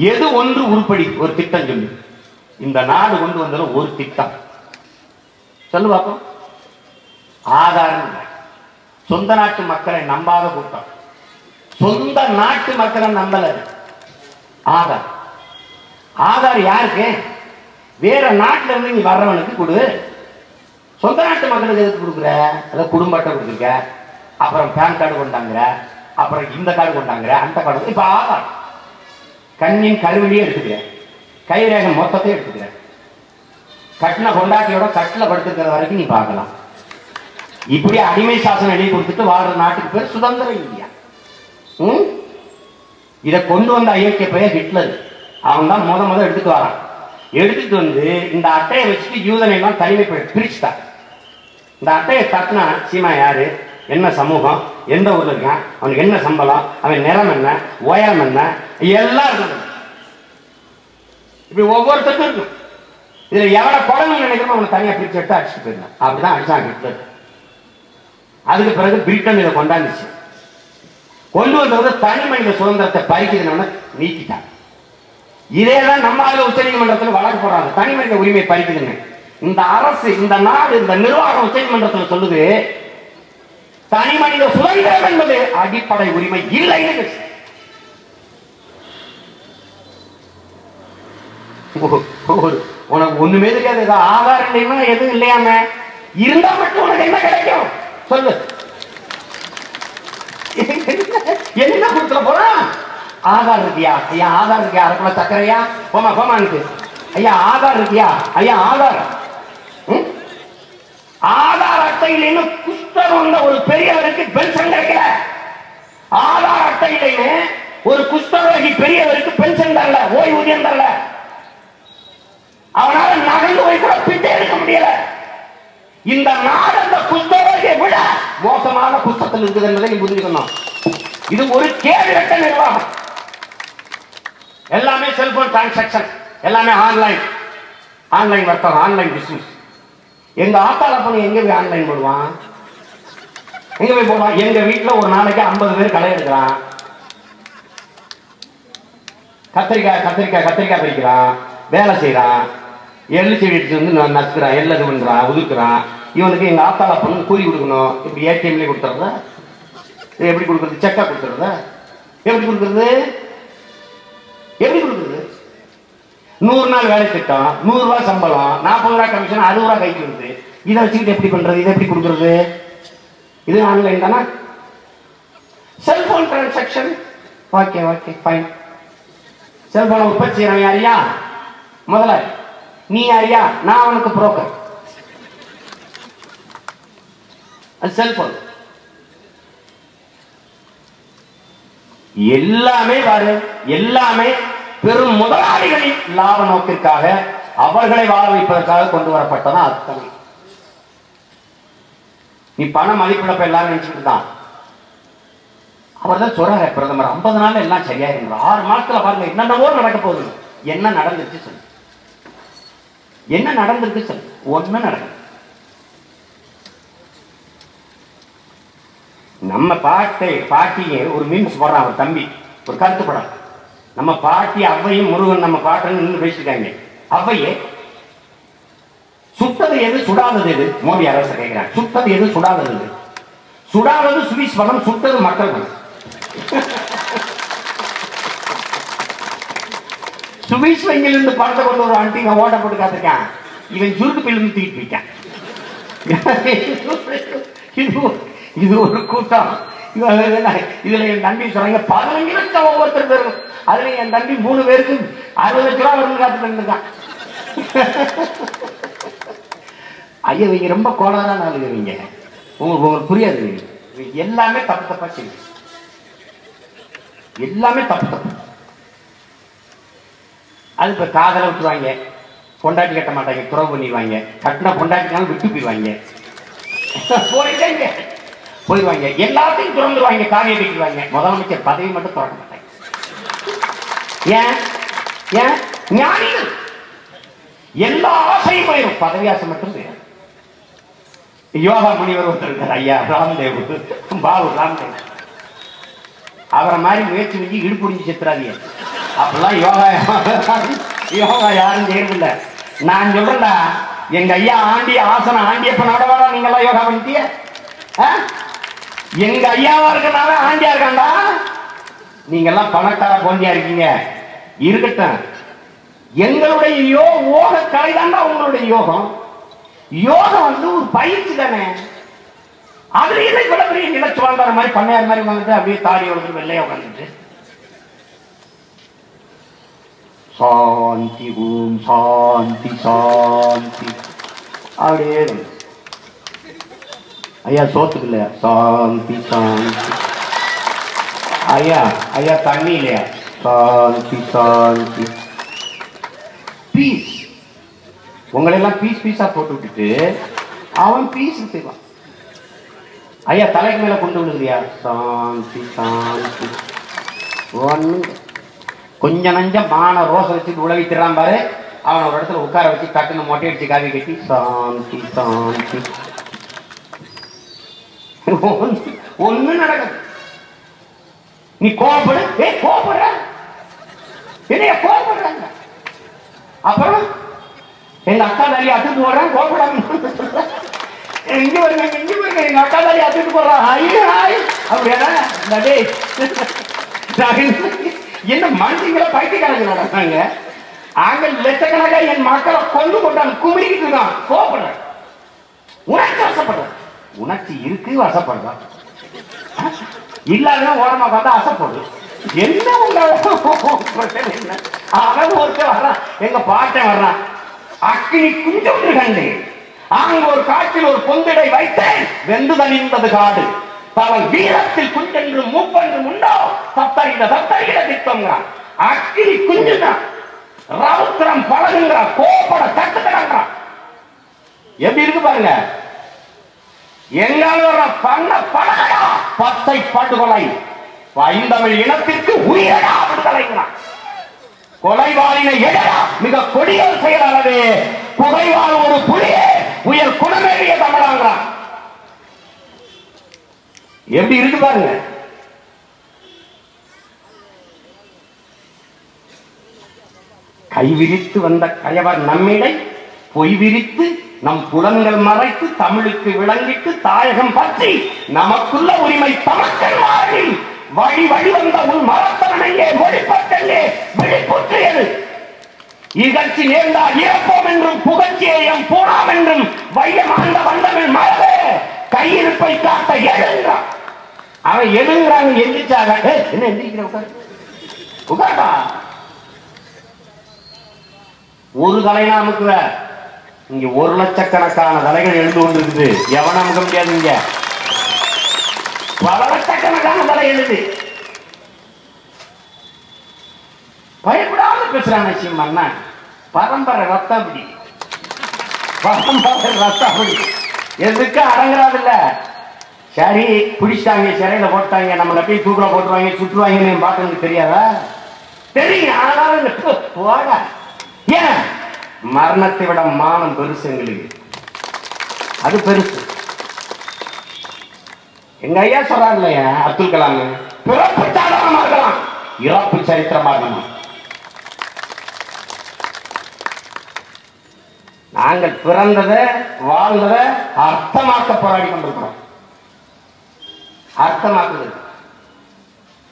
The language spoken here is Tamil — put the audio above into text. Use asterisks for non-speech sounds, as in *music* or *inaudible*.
எது ஒன்று உருப்படி? ஒரு திட்டம் சொல்லு. இந்த நாடு கொண்டு வந்ததுல ஒரு திட்டம். சொல்லு பார்ப்போம் ஆதாரம் சொந்த நாட்டு மக்களை நம்பாத கூட்டம். சொந்த நாட்டு மக்களை நம்பல ஆதார். ஆதார் யாருக்கு? வேற நாட்டுல இருந்து நீ வர்றவனுக்கு கொடு. சொந்த நாட்டு மக்களுக்கு எதுக்கு கொடுக்குற? அதாவது குடும்ப அட்டை கொடுத்துருக்க. அப்புறம் பேன் கார்டு கொண்டாங்கிற. அப்புறம் இந்த கார்டு கொண்டாங்கிற. அந்த கார்டு இப்ப ஆதார். கண்ணின் கருவிலியே எடுத்துக்கிறேன். கைரேகம் மொத்தத்தையும் எடுத்துக்கிறேன். கட்டின கொண்டாட்டியோட கட்டில படுத்துக்கிற வரைக்கும் நீ பார்க்கலாம். இப்படி அடிமை சாசனம் எழுதி கொடுத்துட்டு வாழ்ற நாட்டுக்கு பேர் சுதந்திர இந்தியா. ம்? இதை கொண்டு வந்த ஐயோக்கிய பெயர் ஹிட்லர். அவன் தான் முத முத எடுத்துட்டு வரான். எடுத்துட்டு வந்து இந்த அட்டையை வச்சுட்டு யூதனை எல்லாம் தனிமைப்படுத்தி பிரிச்சுட்டான். இந்த அட்டையை தட்டினா சீமா யாரு? என்ன சமூகம்? எந்த ஊரில் இருக்கான்? அவனுக்கு என்ன சம்பளம்? அவன் நிறம் என்ன? உயரம் என்ன? எல்லாம் இருக்கணும். இப்படி ஒவ்வொருத்தருக்கும் இருக்கும் இதில் எவனை கொடணும்னு நினைக்கிறோமோ அவனை தனியாக பிரித்து எடுத்து அடிச்சுட்டு போயிருந்தான் அப்படிதான் அடிச்சான் ஹிட்லர். அதுக்கு பிறகு பிரிட்டன் இதை கொண்டாந்துச்சு. கொண்டு வந்தவங்க தனி மனித சுதந்திரத்தை பறிக்கிறதுனால நீக்கிட்டாங்க. இதே தான் நம்ம அதில் உச்ச நீதிமன்றத்தில் வழக்கு போடுறாங்க தனி மனித உரிமை பறிக்குதுங்க. இந்த அரசு இந்த நாடு இந்த நிர்வாகம் உச்ச நீதிமன்றத்தில் சொல்லுது தனி மனித சுதந்திரம் என்பது அடிப்படை உரிமை இல்லை உனக்கு ஒண்ணுமே தெரியாது. ஏதோ ஆதாரம் இல்லைன்னா எதுவும் இல்லையாம இருந்தா மட்டும் உனக்கு என்ன கிடைக்கும்? சொல்லு. என்ன கொடுத்துல போறா? ஆதார் இருக்கியா? ஐயா ஆதார் இருக்கியா? அரைக்குள்ள சக்கரையா போமா போமானுக்கு ஐயா ஆதார் இருக்கியா? ஐயா ஆதார் ஆதார் அட்டை இல்லைன்னு புத்தகம் வந்த ஒரு பெரியவருக்கு பென்ஷன் கிடைக்கல ஆதார் அட்டை ஒரு குஷ்டரோகி பெரியவருக்கு பென்ஷன் தரல ஓய்வூதியம் தரல. அவனால நகர்ந்து போய் கூட பிட்டே எடுக்க முடியல. இந்த நாடு அந்த குஷ்டரோகியை விட மோசமான குஷ்டத்தில் இருக்குது என்பதை நீ புரிஞ்சுக்கணும் இது ஒரு கேள்வி கட்ட நிர்வாகம். எல்லாமே செல்போன் டிரான்சாக்சன் எல்லாமே ஆன்லைன் ஆன்லைன் வர்த்தகம் ஆன்லைன் பிசினஸ் எங்க ஆத்தால பண்ணி எங்க போய் ஆன்லைன் போடுவான்? எங்க போய் போடுவான் எங்க வீட்டுல ஒரு நாளைக்கு ஐம்பது பேர் களை எடுக்கிறான். கத்திரிக்காய் கத்திரிக்காய் கத்திரிக்காய் பறிக்கிறான். வேலை செய்யறான் எள்ளு செடி எடுத்து வந்து நான் நசுக்கிறான். எள்ளு இது பண்ணுறான் உதுக்குறான். இவனுக்கு எங்க ஆத்தால பண்ணு கூறி கொடுக்கணும். இப்படி ஏடிஎம்லேயே கொடுத்துறதா இது எப்படி கொடுக்குறது? செக்கா கொடுத்துறதா எப்படி கொடுக்குறது? எப்படி கொடுக்குறது? நூறு நாள் வேலை திட்டம் நூறுரூவா சம்பளம் நாற்பது ரூபா கமிஷன் அறுபது ரூபாய் கைக்கு வருது இதை வச்சுக்கிட்டு எப்படி பண்றது? இதை எப்படி கொடுக்குறது? இது ஆன்லைன் தானே cellphone transaction okay okay fine செல்போனை உற்பத்தி செய்யறவன் யாரியா? முதல்ல நீ யாரியா? நான் அவனுக்கு புரோக்கர் அது செல்போன் எல்லாமே பாரு எல்லாமே பெரும் முதலாளிகளின் லாப நோக்கிற்காக அவர்களை வாழ வைப்பதற்காக கொண்டு வரப்பட்டதான் அத்தனை. நீ பணம் மதிப்பிழப்ப எல்லாரும் நினைச்சுட்டு தான் அவர் தான் சொல்றாரு பிரதமர் ஐம்பது நாள் எல்லாம் சரியாயிருங்க ஆறு மாசத்துல பாருங்க என்னென்னவோ நடக்க போகுது. என்ன நடந்துச்சு சொல்லு. என்ன நடந்திருக்கு சொல்லு. ஒண்ணு நடக்கல. நம்ம பாட்டை பாட்டியை ஒரு மீன்ஸ் போடுறான் அவர் தம்பி. ஒரு கருத்து படம். நம்ம பாட்டி அவ்வையும் முருகன் நம்ம பாட்டுன்னு நின்று பேசிருக்காங்க அவ்வையே சுட்டது எது? சுடாதது எது? மோடி அரசு கேட்கிறார். சுட்டது எது? சுடாதது எது? சுடாதது சுவிஸ் பணம் சுட்டது மக்கள் பணம் சுவிஸ் வங்கியில் இருந்து பணத்தை கொண்டு ஒரு ஆண்டி இவன் ஓட்ட போட்டு காத்திருக்கான். இவன் சுருக்கு பில்லு தூக்கிட்டு இருக்கான் இது ஒரு- இது ஒரு கூட்டம். இதுல என் தம்பி சொன்னாங்க பதினஞ்சு லட்சம் ஒவ்வொருத்தர் பேரும். அதுல என் தம்பி மூணு பேருக்கு அறுபது லட்ச ரூபா வரும் காத்துட்டு இருந்திருக்கான். ஐயா இவங்க ரொம்ப கோளாறான ஆளுங்க உங்களுக்கு உங்களுக்கு புரியாது. எல்லாமே தப்பு தப்பா செய்யுங்க எல்லாமே தப்பு தப்பு. அது இப்ப காதலை விட்டுருவாங்க. பொண்டாட்டி கட்ட மாட்டாங்க துறவு பண்ணிடுவாங்க. கட்டின பொண்டாட்டினாலும் விட்டு போயிடுவாங்க. போயிட்டாங்க போயிடுவாங்க. எல்லாத்தையும் திறந்துருவாங்க காவியை கட்டிடுவாங்க முதலமைச்சர் பதவி மட்டும் திறக்க மாட்டாங்க. ஏன்? ஏன்? ஞானிகள். எல்லா ஆசையும் போயிடும். பதவி ஆசை மட்டும் யோகா முனிவர் ஒருத்தர் இருக்கார். ஐயா ராம்தேவ். பாபு ராம்தேவ். அவரை மாதிரி முயற்சி செஞ்சு இடுப்புடிஞ்சு செத்துறாதீங்க. அப்பெல்லாம் யோகா யோகா யாரும் செய்யறதில்ல. நான் சொல்றேன்டா எங்க ஐயா ஆண்டி ஆசன ஆண்டியப்பனோட வேணா நீங்க எல்லாம் யோகா பண்ணிட்டிய ஆ? எங்க ஐயாவா இருக்கனால ஆண்டியா இருக்காண்டா நீங்க எல்லாம் பணக்கார கொண்டியா இருக்கீங்க. இருக்கட்டும். எங்களுடைய யோக கலை உங்களுடைய யோகம். யோகா வந்து ஒரு பயிற்சி தானே? அதுல என்ன இவ்வளவு பெரிய நிலச்சு வாழ்ந்தார மாதிரி பண்ணையார் மாதிரி உட்காந்துட்டு அப்படியே தாடி வளர்ந்து வெள்ளையா உட்காந்துட்டு சாந்தி ஓம் சாந்தி சாந்தி. அப்படியே ஐயா சோத்துக்கு இல்லையா? சாந்தி சாந்தி. ஐயா ஐயா தண்ணி இல்லையா? சாந்தி சாந்தி. பீஸ் உங்களை எல்லாம் பீஸ் பீஸா போட்டு விட்டுட்டு அவன் பீஸ் செய்வான். ஐயா தலைக்கு மேல கொண்டு விழுதுறியா சாந்தி சாந்தி. ஒண்ணு கொஞ்சம் நஞ்சம் மான ரோசை வச்சுட்டு உழவித்துறான் பாரு. அவனை ஒரு இடத்துல உட்கார வச்சு கட்டுன மொட்டை அடிச்சு காவி கட்டி சாந்தி சாந்தி. ஒண்ணு- ஒண்ணும் நடக்குது. நீ கோபப்படு ஏ கோபப்படுற என்னைய கோபப்படுறாங்க அப்புறம் எங்க அக்கா தாலி அத்துட்டு போடுறேன் கோபப்படாம. இங்க வருங்க இங்க வருங்க எங்க அக்கா தாலி அத்துட்டு போடுறான். Hi hi. அப்படியா இந்த டேய். என்ன மனுஷங்களை பைத்தியக்காரங்க நடந்தாங்க அங்க லட்சக்கணக்கா என் மக்களை கொண்டு கொண்டாங்க குமிரிக்கிட்டு இருக்கான். கோபப்படுறேன். உணர்ச்சி வசப்படுறேன். உணர்ச்சி இருக்கு வசப்படுறான். இல்லாத ஓரமா பார்த்தா அசைப்படுது. என்ன உங்க என்ன? அவன் ஒருத்தர் வர்றான். எங்க பாட்டன் வர்றான். அக்கினி குஞ்சொன்று கண்டேன். அங்கு ஒரு காட்டில் ஒரு பொந்திடை வைத்தேன். வெந்து தனிந்தது காடு. பல வீரத்தில் குஞ்சென்று மூப்பென்று உண்டோ தத்தரிட தத்தரிட திட்டங்கிறான் அக்கினி குஞ்சுதான் ரவுத்திரம் பழகுங்கிறான் கோபட தட்டுக்கிறான் எப்படி இருக்கு பாருங்க. எங்களோட பண்ண பழகடா பத்தை படுகொலை. பைந்தமிழ் இனத்திற்கு உயிரடா விடுதலைங்கிறான் கொலைவாளினை எடடா எப்படி இருக்கு பாருங்க. கை விரித்து வந்த கயவர் நம்மிடை பொய் விரித்து நம் புலன்கள் மறைத்து தமிழுக்கு விளங்கிட்டு தாயகம் பற்றி நமக்குள்ள உரிமை தமக்கள் வழி வழி வந்த உன் மரத்தனையே மொழிப்பட்டே வெளிப்புற்றியது இகழ்ச்சி நேர்ந்தால் இறப்போம் என்றும் புகழ்ச்சியையும் போனாம் என்றும் வையமாண்ட வந்தமிழ் மரபே. கையிருப்பை காட்ட எழுங்கிறான் அவன் எழுங்கிறாங்க எந்திரிச்சாக என்ன எந்திரிக்கிற உட்கார். உட்கார்டா ஒரு தலைனா அமுக்குவ இங்க ஒரு லட்சக்கணக்கான தலைகள் எழுந்து கொண்டிருக்குது. எவன அமுக்க முடியாது இங்க? பல லட்சக்கணக்கான தலை எழுது. பயப்படாம பேசுறாங்க சீமண்ணா பரம்பரை ரத்தாபடி பரம்பரை ரத்தாபடி எதுக்கு அடங்குறாதில்ல சரி பிடிச்சிட்டாங்க சிறையில போட்டாங்க நம்மளை போய் தூக்கில போட்டுருவாங்க சுற்றுவாங்கன்னு என் தெரியாதா? தெரியும் ஆனாலும் *laughs* இந்த ஏன்? மரணத்தை விட மானம் பெருசு எங்களுக்கு. அது பெருசு. எங்க ஐயா சொல்றாரு இல்லையா அப்துல் கலாம் பிறப்பு சாதாரணமா இருக்கலாம். இறப்பு சரித்திரமா இருக்கணும் நாங்கள் பிறந்ததை வாழ்ந்ததை அர்த்தமாக்க போராடி கொண்டிருக்கிறோம். அர்த்தமாக்குது